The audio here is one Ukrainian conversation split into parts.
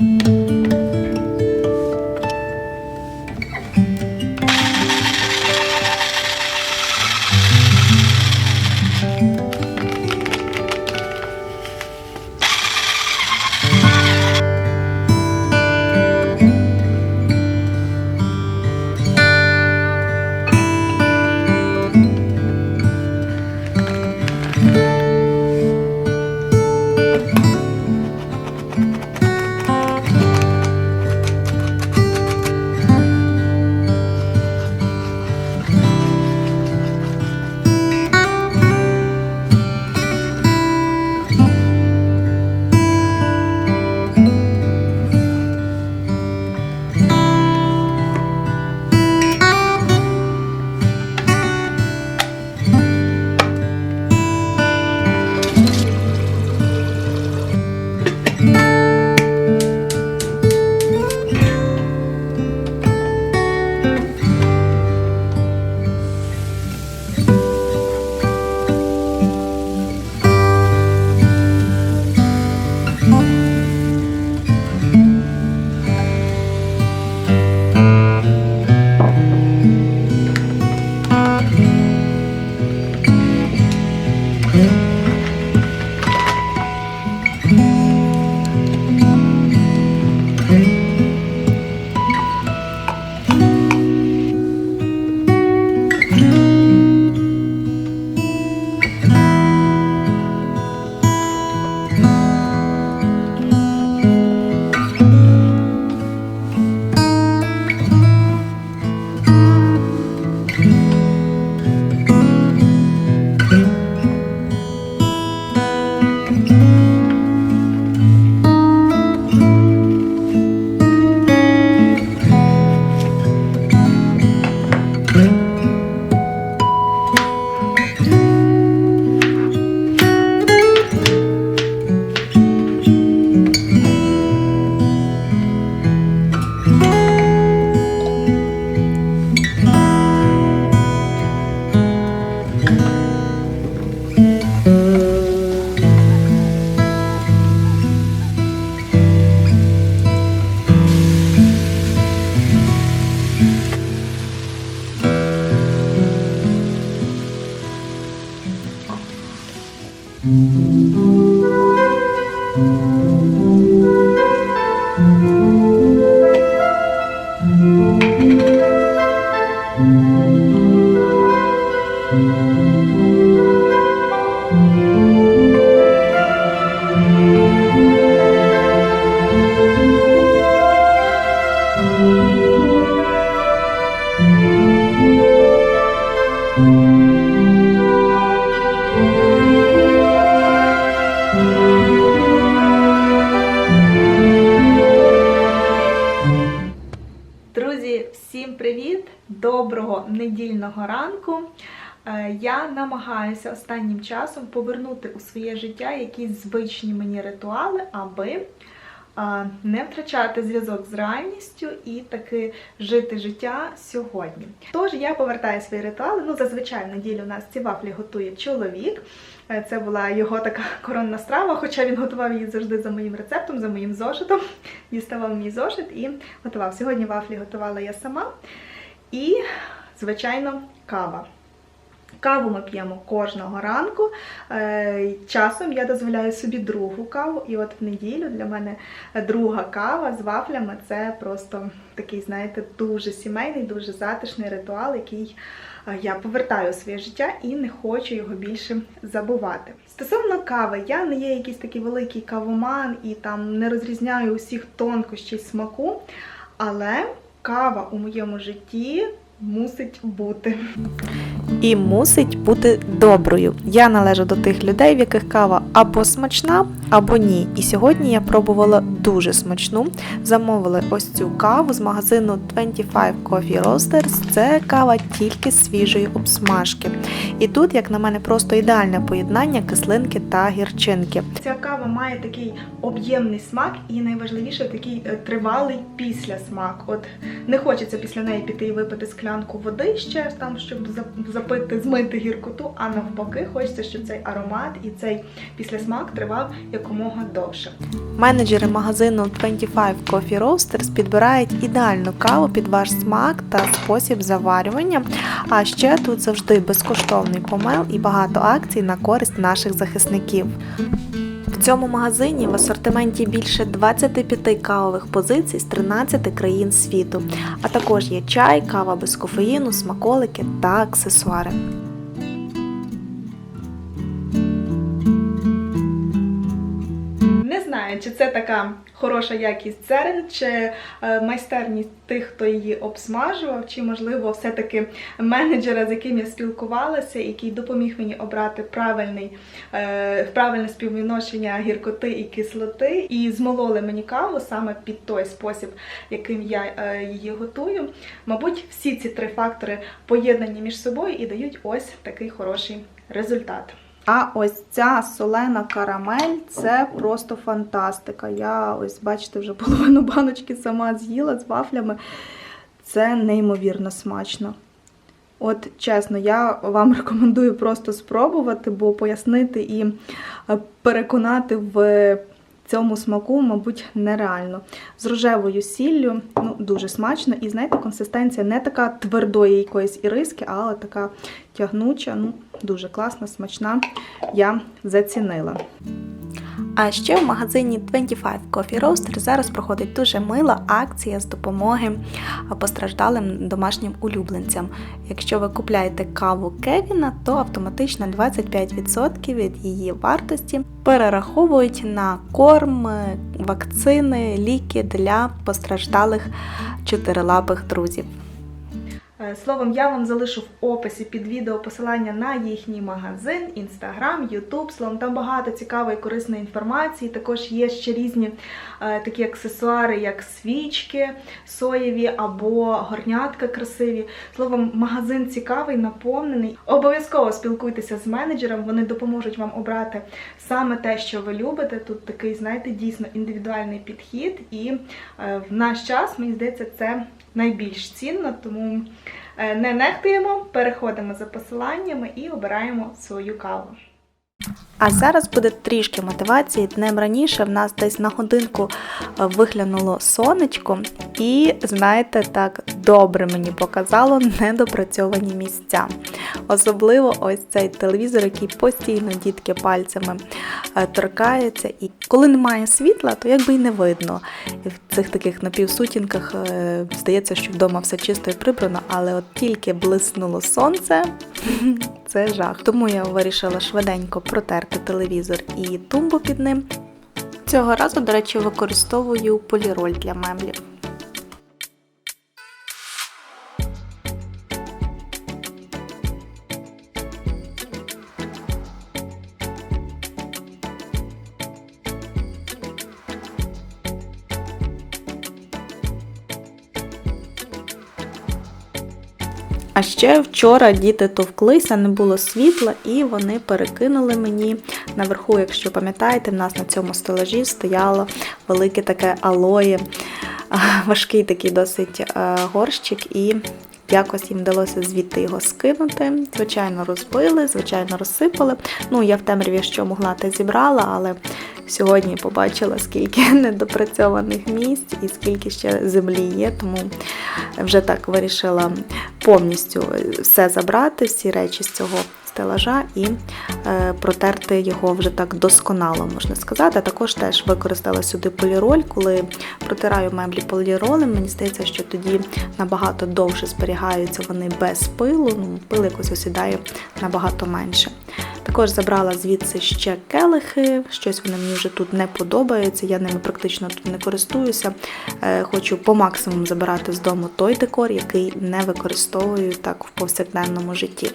Друзі, Доброго недільного ранку. Е, Я намагаюся останнім часом повернути у своє життя якісь звичні мені ритуали, аби е, не втрачати зв'язок з реальністю і таки жити життя сьогодні. Тож я повертаю свої ритуали. Ну, зазвичай в неділю у нас ці вафлі готує чоловік. Е, Це була його така коронна страва, хоча він готував її завжди за моїм рецептом, за моїм зошитом. Діставав мій зошит і готував. Сьогодні вафлі готувала я сама. І, звичайно, кава. Каву ми п'ємо кожного ранку. Е, Часом я дозволяю собі другу каву. І от в неділю для мене друга кава з вафлями це просто такий, знаєте, дуже сімейний, дуже затишний ритуал, який е, я повертаю у своє життя і не хочу його більше забувати. Стосовно кави, я не є якийсь такий великий кавоман і там не розрізняю усіх тонкощей смаку, але кава у моєму житті мусить бути. і мусить бути доброю. Я належу до тих людей, в яких кава або смачна, або ні. І сьогодні я пробувала дуже смачну. Замовили ось цю каву з магазину 25 Coffee Roasters. Це кава тільки свіжої обсмажки. І тут, як на мене, просто ідеальне поєднання кислинки та гірчинки. Ця кава має такий об'ємний смак і найважливіше такий е, тривалий післясмак. От не хочеться після неї піти і випити склянку води ще там, щоб запити, змити гіркоту, а навпаки, хочеться, щоб цей аромат і цей післясмак тривав якомога довше. Менеджери магазину 25 Coffee Roasters підбирають ідеальну каву під ваш смак та спосіб заварювання. А ще тут завжди безкоштовний помел і багато акцій на користь наших захисників. В цьому магазині в асортименті більше 25 кавових позицій з 13 країн світу, а також є чай, кава без кофеїну, смаколики та аксесуари. Чи це така хороша якість зерен, чи е, майстерність тих, хто її обсмажував, чи, можливо, все-таки менеджера, з яким я спілкувалася, який допоміг мені обрати правильний, е, правильне співвідношення гіркоти і кислоти, і змололи мені каву саме під той спосіб, яким я е, її готую. Мабуть, всі ці три фактори поєднані між собою і дають ось такий хороший результат. А ось ця солена карамель це просто фантастика. Я ось, бачите, вже половину баночки сама з'їла з вафлями. Це неймовірно смачно. От чесно, я вам рекомендую просто спробувати, бо пояснити і е, переконати в цьому смаку, мабуть, нереально. З рожевою сіллю ну, дуже смачно. І знаєте, консистенція не така твердої якоїсь іриски, але така тягнуча, ну, дуже класна, смачна. Я зацінила. А ще в магазині 25 Coffee Roaster зараз проходить дуже мила акція з допомоги постраждалим домашнім улюбленцям. Якщо ви купляєте каву Кевіна, то автоматично 25% від її вартості перераховують на корм, вакцини, ліки для постраждалих чотирилапих друзів. Е, Словом, я вам залишу в описі під відео посилання на їхній магазин, інстаграм, ютуб. Словом, там багато цікавої корисної інформації. Також є ще різні е, такі аксесуари, як свічки соєві або горнятка красиві. Словом, магазин цікавий, наповнений. Обов'язково спілкуйтеся з менеджером, вони допоможуть вам обрати саме те, що ви любите. Тут такий, знаєте, дійсно індивідуальний підхід, і е, в наш час, мені здається, це найбільш цінно, тому не нехтуємо, переходимо за посиланнями і обираємо свою каву. А зараз буде трішки мотивації. Днем раніше в нас десь на годинку е, виглянуло сонечко, і, знаєте, так добре мені показало недопрацьовані місця. Особливо ось цей телевізор, який постійно дітки пальцями е, торкаються. І коли немає світла, то якби й не видно. І в цих таких напівсутінках е, здається, що вдома все чисто і прибрано, але от тільки блиснуло сонце, це жах. Тому я вирішила швиденько протерти телевізор і тумбу під ним. Цього разу, до речі, використовую поліроль для меблів. А ще вчора діти товклися, не було світла, і вони перекинули мені наверху, якщо пам'ятаєте, в нас на цьому стелажі стояло велике таке алоє, важкий такий досить горщик, і якось їм вдалося звідти його скинути. Звичайно, розбили, звичайно, розсипали. Ну, я в темряві що могла, те зібрала, але сьогодні побачила, скільки недопрацьованих місць і скільки ще землі є, тому вже так вирішила повністю все забрати, всі речі з цього стелажа і е, протерти його вже так досконало, можна сказати. А також теж використала сюди поліроль. Коли протираю меблі поліролем, мені здається, що тоді набагато довше зберігаються вони без пилу. Ну, пил якось осідає набагато менше. Також забрала звідси ще келихи, щось вони мені вже тут не подобаються, я ними практично тут не користуюся. Е, Хочу по максимуму забирати з дому той декор, який не використовую так в повсякденному житті.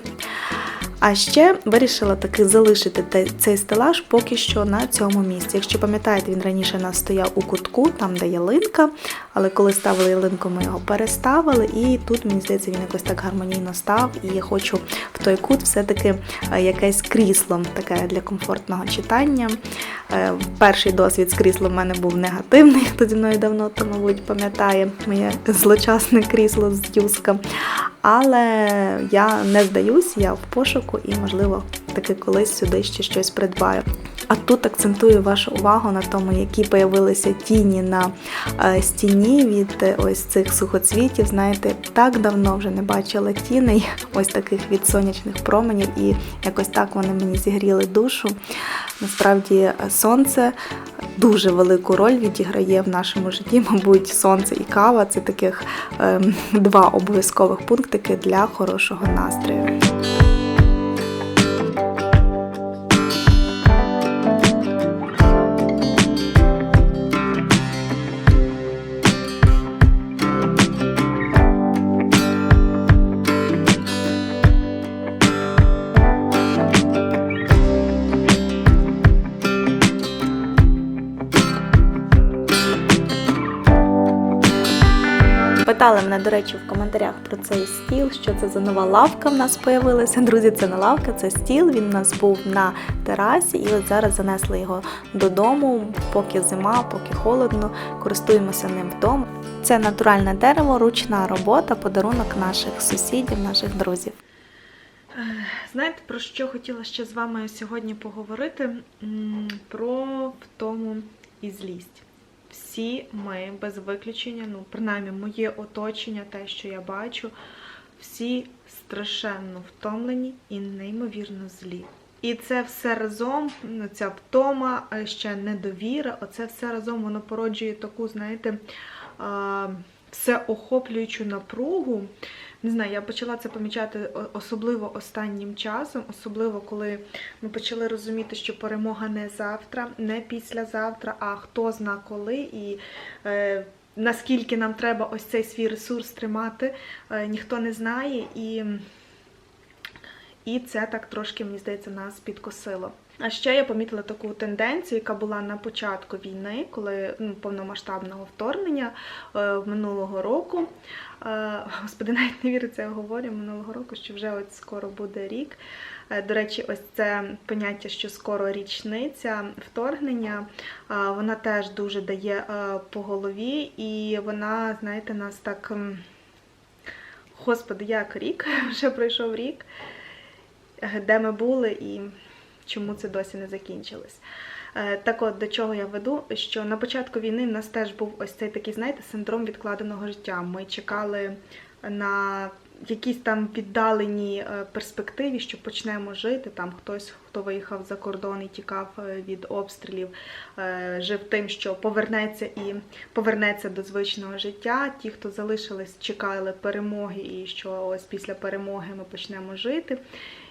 А ще вирішила таки залишити цей стелаж поки що на цьому місці. Якщо пам'ятаєте, він раніше у нас стояв у кутку, там де ялинка, але коли ставили ялинку, ми його переставили, і тут, мені здається, він якось так гармонійно став. І я хочу в той кут все-таки е, якесь крісло таке для комфортного читання. Е, Перший досвід з кріслом в мене був негативний, хто зі мною давно, то, мабуть, пам'ятає моє злочасне крісло з юска. Але я не здаюсь, я в пошуку і, можливо, таки колись сюди ще щось придбаю. А тут акцентую вашу увагу на тому, які появилися тіні на е, стіні від е, ось цих сухоцвітів. Знаєте, так давно вже не бачила тіней, ось таких від сонячних променів, і якось так вони мені зігріли душу. Насправді е, сонце дуже велику роль відіграє в нашому житті. Мабуть, сонце і кава це таких ем, два обов'язкових пунктики для хорошого настрою. Питали мене, до речі, в коментарях про цей стіл, що це за нова лавка в нас появилася. Друзі, це не лавка, це стіл. Він у нас був на терасі, і от зараз занесли його додому, поки зима, поки холодно. Користуємося ним вдома. Це натуральне дерево, ручна робота, подарунок наших сусідів, наших друзів. Знаєте, про що хотіла ще з вами сьогодні поговорити? Про втому і злість. Всі ми без виключення, ну, принаймні, моє оточення, те, що я бачу, всі страшенно втомлені і неймовірно злі. І це все разом, ну, ця втома, ще недовіра, оце все разом воно породжує таку, знаєте, всеохоплюючу напругу. Не знаю, я почала це помічати особливо останнім часом, особливо коли ми почали розуміти, що перемога не завтра, не післязавтра, а хто зна коли і е, наскільки нам треба ось цей свій ресурс тримати, е, ніхто не знає, і, і це так трошки, мені здається, нас підкосило. А ще я помітила таку тенденцію, яка була на початку війни, коли ну, повномасштабного вторгнення е, минулого року. Господи, навіть не віриться, я говорю минулого року, що вже от скоро буде рік. Е, До речі, ось це поняття, що скоро річниця вторгнення, вона теж дуже дає е, по голові, і вона, знаєте, нас так. Господи, як рік, вже пройшов рік, де ми були і чому це досі не закінчилось. Е, Так от до чого я веду, що на початку війни в нас теж був ось цей такий, знаєте, синдром відкладеного життя. Ми чекали на якісь там віддалені е, перспективі, що почнемо жити. Там хтось, хто виїхав за кордон і тікав е, від обстрілів, жив тим, що повернеться і повернеться до звичного життя. Ті, хто залишились, чекали перемоги, і що ось після перемоги ми почнемо жити.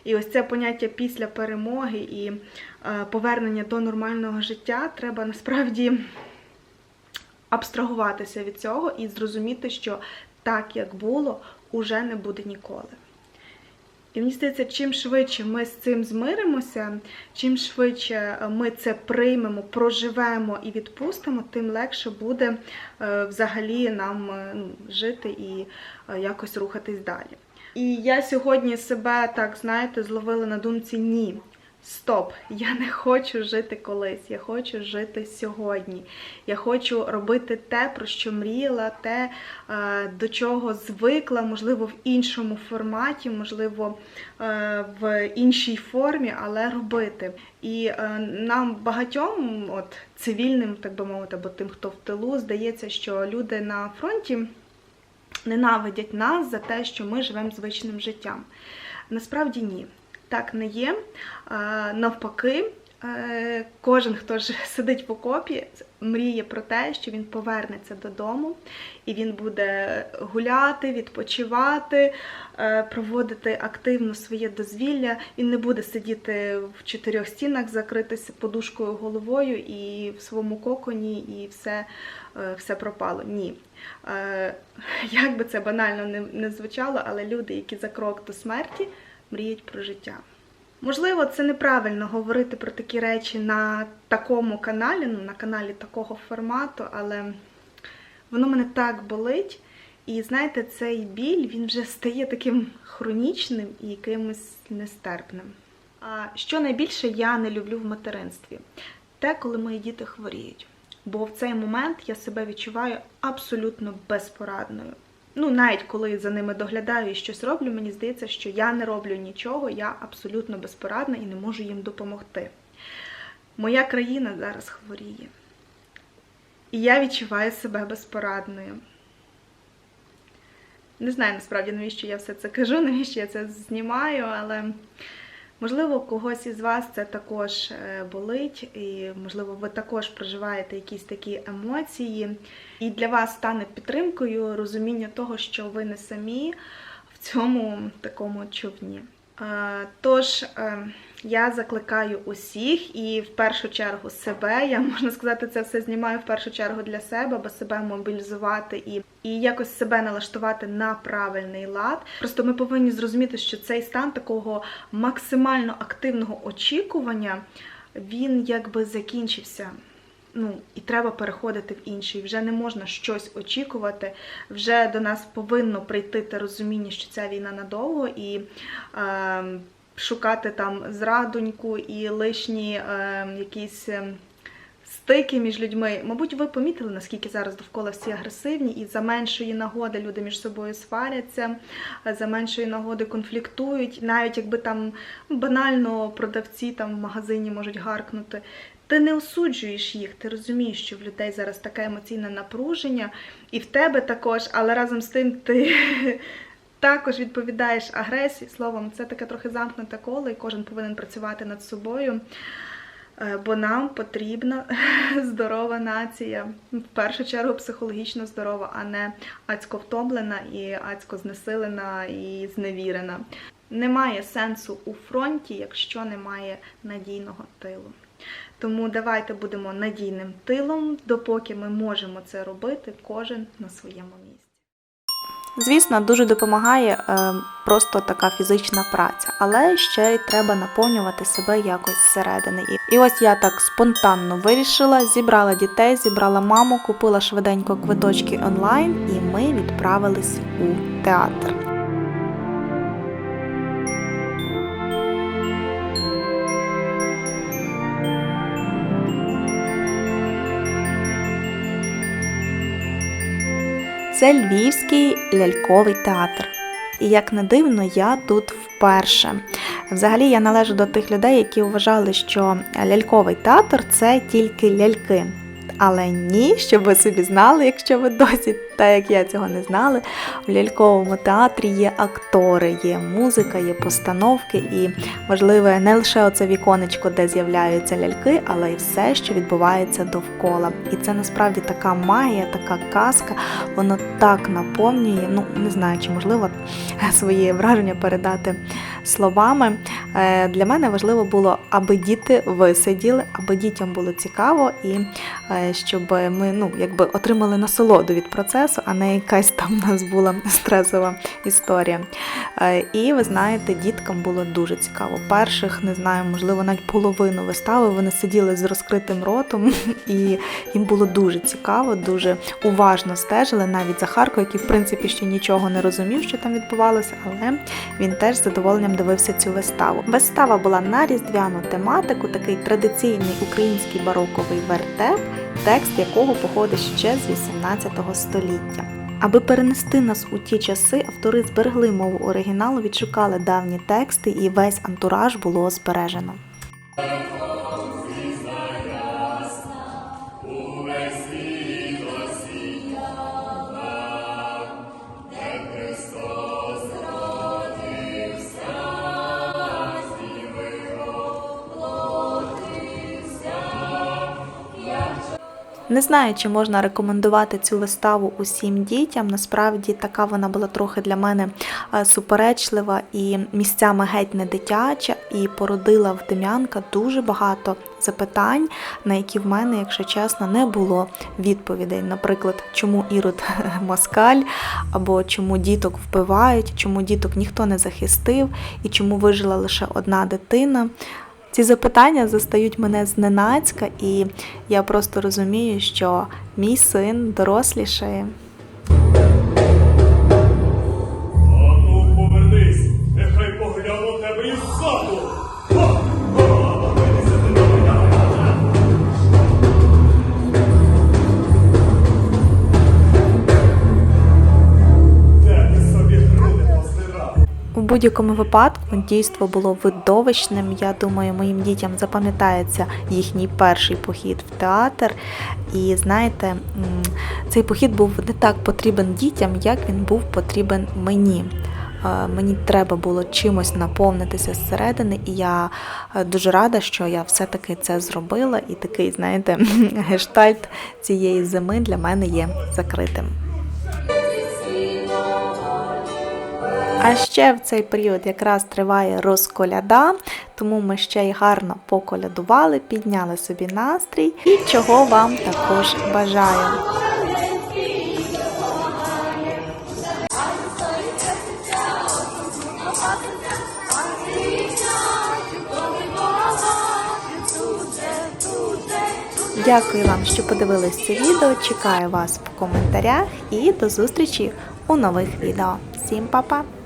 І ось це поняття після перемоги і е, повернення до нормального життя треба насправді абстрагуватися від цього і зрозуміти, що так, як було, уже не буде ніколи. І мені здається, чим швидше ми з цим змиримося, чим швидше ми це приймемо, проживемо і відпустимо, тим легше буде е, взагалі нам е, ну, жити і е, якось рухатись далі. І я сьогодні себе так, знаєте, зловила на думці ні. Стоп, я не хочу жити колись, я хочу жити сьогодні. Я хочу робити те, про що мріяла, те, е, до чого звикла, можливо, в іншому форматі, можливо, е, в іншій формі, але робити. І е, нам багатьом, от цивільним, так би мовити, або тим, хто в тилу, здається, що люди на фронті ненавидять нас за те, що ми живемо звичним життям. Насправді ні, так не є. Навпаки, кожен, хто ж сидить в окопі, мріє про те, що він повернеться додому і він буде гуляти, відпочивати, е, проводити активно своє дозвілля. Він не буде сидіти в чотирьох стінах, закритися подушкою головою і в своєму коконі, і все, е, все пропало. Ні. Е, Як би це банально не звучало, але люди, які за крок до смерті, мріють про життя. Можливо, це неправильно говорити про такі речі на такому каналі, ну, на каналі такого формату, але воно мене так болить. І знаєте, цей біль він вже стає таким хронічним і якимось нестерпним. А що найбільше я не люблю в материнстві? Те, коли мої діти хворіють. Бо в цей момент я себе відчуваю абсолютно безпорадною. Ну, навіть коли за ними доглядаю і щось роблю, мені здається, що я не роблю нічого, я абсолютно безпорадна і не можу їм допомогти. Моя країна зараз хворіє. І я відчуваю себе безпорадною. Не знаю насправді, навіщо я все це кажу, навіщо я це знімаю, але можливо, когось із вас це також е, болить, і можливо, ви також проживаєте якісь такі емоції. І для вас стане підтримкою розуміння того, що ви не самі в цьому такому човні. Тож е, я закликаю усіх і в першу чергу себе. Я можна сказати, це все знімаю в першу чергу для себе, аби себе мобілізувати і, і якось себе налаштувати на правильний лад. Просто ми повинні зрозуміти, що цей стан такого максимально активного очікування він якби закінчився. Ну, і треба переходити в інший. Вже не можна щось очікувати. Вже до нас повинно прийти те розуміння, що ця війна надовго, і е, шукати там зрадоньку і лишні е, якісь. е, Стики між людьми, мабуть, ви помітили, наскільки зараз довкола всі агресивні, і за меншої нагоди люди між собою сваряться, за меншої нагоди конфліктують, навіть якби там банально продавці там в магазині можуть гаркнути. Ти не осуджуєш їх, ти розумієш, що в людей зараз таке емоційне напруження, і в тебе також, але разом з тим ти також відповідаєш агресії. Словом, це таке трохи замкнуте коло, і кожен повинен працювати над собою. Е, Бо нам потрібна здорова нація, в першу чергу психологічно здорова, а не ацько втомлена і ацько знесилена і зневірена. Немає сенсу у фронті, якщо немає надійного тилу. Тому давайте будемо надійним тилом, допоки ми можемо це робити, кожен на своєму місці. Звісно, дуже допомагає е, просто така фізична праця, але ще й треба наповнювати себе якось зсередини. І, ось я так спонтанно вирішила, зібрала дітей, зібрала маму, купила швиденько квиточки онлайн, і ми відправились у театр. Це Львівський ляльковий театр. І як не дивно, я тут вперше. Взагалі я належу до тих людей, які вважали, що ляльковий театр це тільки ляльки. Але ні, щоб ви собі знали, якщо ви досі, та як я цього не знали, у ляльковому театрі є актори, є музика, є постановки, і важливе не лише оце віконечко, де з'являються ляльки, але й все, що відбувається довкола. І це насправді така магія, така казка, воно так наповнює. Ну не знаю, чи можливо свої враження передати словами. Е, Для мене важливо було, аби діти висиділи, аби дітям було цікаво і е, щоб ми ну, якби отримали насолоду від процесу, а не якась там у нас була стресова історія. Е, І ви знаєте, діткам було дуже цікаво. Перших, не знаю, можливо, навіть половину вистави вони сиділи з розкритим ротом, і їм було дуже цікаво, дуже уважно стежили, навіть Захарко, який в принципі ще нічого не розумів, що там відбувалося, але він теж з задоволенням дивився цю виставу. Вистава була на різдвяну тематику, такий традиційний український бароковий вертеп, текст якого походить ще з 18 століття. Аби перенести нас у ті часи, автори зберегли мову оригіналу, відшукали давні тексти, і весь антураж було збережено. Не знаю, чи можна рекомендувати цю виставу усім дітям. Насправді така вона була трохи для мене е, суперечлива і місцями геть не дитяча, і породила в Дем'янка дуже багато запитань, на які в мене, якщо чесно, не було відповідей. Наприклад, чому Ірод москаль, або чому діток вбивають, чому діток ніхто не захистив, і чому вижила лише одна дитина. Ці запитання застають мене зненацька, і я просто розумію, що мій син дорослішає. Будь-якому випадку дійство було видовищним. Я думаю, моїм дітям запам'ятається їхній перший похід в театр. І знаєте, цей похід був не так потрібен дітям, як він був потрібен мені. Е, Мені треба було чимось наповнитися зсередини, і я е, дуже рада, що я все-таки це зробила. І такий, знаєте, гештальт цієї зими для мене є закритим. А ще в цей період якраз триває розколяда, тому ми ще й гарно поколядували, підняли собі настрій і чого вам також бажаю. Дякую вам, що подивились це відео. Чекаю вас в коментарях і до зустрічі у нових відео. Всім па-па!